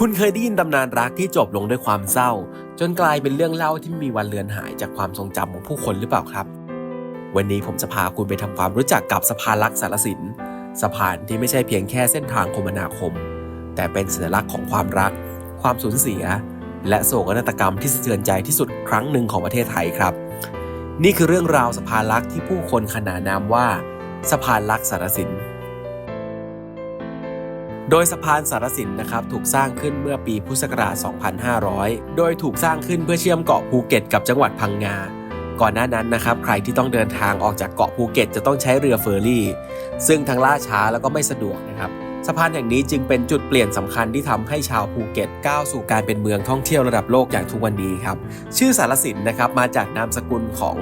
คุณเคยได้ยินตำนานรักที่จบลงด้วยความเศร้า จนกลายเป็นเรื่องเล่าที่มีวันเลือนหายจากความทรงจำของผู้คนหรือเปล่าครับ วันนี้ผมจะพาคุณไปทำความรู้จักกับสะพานรักสารสินสะพานที่ไม่ใช่เพียงแค่เส้นทางคมนาคม แต่เป็นสัญลักษณ์ของความรัก ความสูญเสีย และโศกนาฏกรรมที่สะเทือนใจที่สุดครั้งหนึ่งของประเทศไทยครับ นี่คือเรื่องราวสะพานรักที่ผู้คนขนานนามว่า สะพานรักสารสิน โดยสะพานสารสินนะครับถูกสร้างขึ้นเมื่อปีพุทธศักราช 2500 โดยถูกสร้างขึ้นเพื่อเชื่อมเกาะภูเก็ตกับจังหวัดพังงา ก่อนหน้านั้นนะครับใครที่ต้องเดินทางออกจากเกาะภูเก็ตจะต้องใช้เรือเฟอร์รี่ ซึ่งทั้งล่าช้าแล้วก็ไม่สะดวกนะครับ สะพานแห่งนี้จึงเป็นจุดเปลี่ยนสำคัญที่ทำให้ชาวภูเก็ตก้าวสู่การเป็นเมืองท่องเที่ยวระดับโลกอย่างทุกวันนี้ครับ ชื่อสารสินนะครับมาจากนามสกุลของ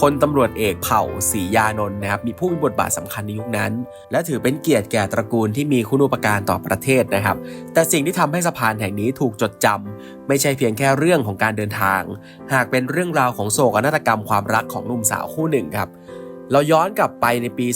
พลตำรวจเอกเผ่าศรียานนท์นะครับมีผู้มีบทบาทสำคัญในยุคนั้น และถือเป็นเกียรติแก่ตระกูลที่มีคุณูปการต่อประเทศนะครับ แต่สิ่งที่ทำให้สะพานแห่งนี้ถูกจดจำไม่ใช่เพียงแค่เรื่องของการเดินทาง หากเป็นเรื่องราวของโศกนาฏกรรมความรักของหนุ่มสาวคู่หนึ่งครับเราย้อนกลับไปในปี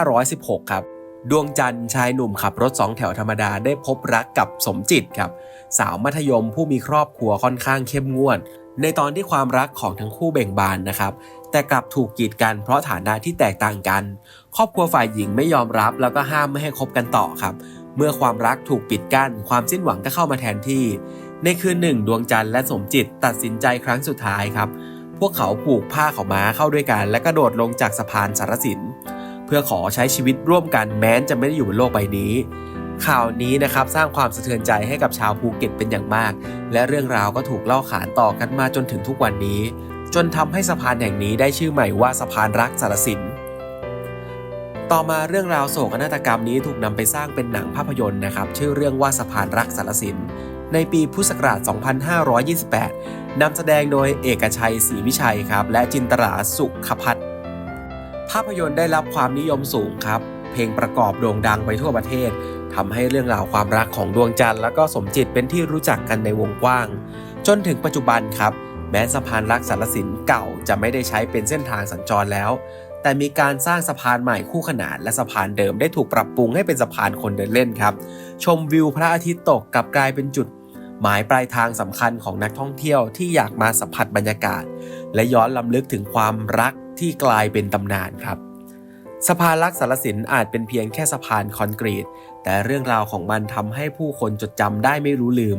2516 ครับ ดวงจันทร์ชายหนุ่มขับรถสองแถวธรรมดาได้พบรักกับสมจิตครับ สาวมัธยมผู้มีครอบครัวค่อนข้างเข้มงวด ในตอนที่ความรักของทั้งคู่เบ่งบานนะครับ แต่กลับถูกกีดกันเพราะฐานะที่แตกต่างกัน ครอบครัวฝ่ายหญิงไม่ยอมรับแล้วก็ห้ามไม่ให้คบกันต่อครับ เมื่อความรักถูกปิดกั้นความสิ้นหวังก็เข้ามาแทนที่ ในคืนหนึ่ง ดวงจันทร์และสมจิตตัดสินใจครั้งสุดท้ายครับ พวกเขาผูกผ้าขาวม้าเข้าด้วยกัน และกระโดดลงจากสะพานสารสิน พื่อขอใช้ชีวิตร่วมกันแม้จะไม่ได้อยู่บนโลกใบนี้ ข่าวนี้นะครับสร้างความสะเทือนใจให้กับชาวภูเก็ตเป็นอย่างมาก และเรื่องราวก็ถูกเล่าขานต่อกันมาจนถึงทุกวันนี้ จนทำให้สะพานแห่งนี้ได้ชื่อใหม่ว่าสะพานรักสารสินต่อมาเรื่องราวโศกนาฏกรรมนี้ถูกนำไปสร้างเป็นหนังภาพยนตร์นะครับ ชื่อเรื่องว่าสะพานรักสารสินในปีพุทธศักราช 2528นำแสดงโดยเอกชัยศรีวิชัยครับ และจินตราสุขพัฒน์ ภาพยนตร์ได้รับความนิยมสูงครับ เพลงประกอบโด่งดังไปทั่วประเทศทำให้เรื่องราวความรักของดวงจันทร์และก็สมจิตเป็นที่รู้จักกันในวงกว้าง จนถึงปัจจุบันครับ แม้สะพานรักสารสินเก่าจะไม่ได้ใช้เป็นเส้นทางสัญจรแล้ว แต่มีการสร้างสะพานใหม่คู่ขนานและสะพานเดิมได้ถูกปรับปรุงให้เป็นสะพานคนเดินเล่นครับ ชมวิวพระอาทิตย์ตกกลับกลายเป็นจุดหมายปลายทางสำคัญของนักท่องเที่ยวที่อยากมาสัมผัสบรรยากาศ และย้อนลำลึกถึงความรัก ที่กลายเป็นตำนานครับ สะพานลักสารสินอาจเป็นเพียงแค่สะพานคอนกรีต แต่เรื่องราวของมันทำให้ผู้คนจดจำได้ไม่รู้ลืม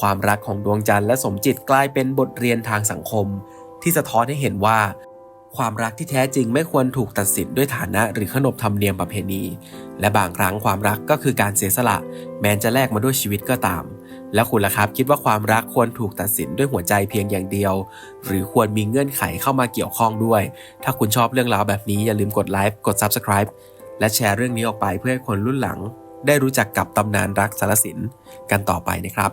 ความรักของดวงจันทร์และสมจิตกลายเป็นบทเรียนทางสังคม ที่สะท้อนให้เห็นว่า ความรักที่แท้จริงไม่ควรถูกตัดสินด้วยฐานะหรือขนบธรรมเนียมประเพณี และบางครั้งความรักก็คือการเสียสละ แม้จะแลกมาด้วยชีวิตก็ตาม แล้วคุณล่ะครับคิดว่าความรักควรถูกตัดสินด้วยหัวใจเพียงอย่างเดียว หรือควรมีเงื่อนไขเข้ามาเกี่ยวข้องด้วย ถ้าคุณชอบเรื่องราวแบบนี้อย่าลืมกดไลค์กด Subscribe และแชร์เรื่องนี้ออกไปเพื่อให้คนรุ่นหลัง ได้รู้จักกับตำนานรักสารสินกันต่อไปนะครับ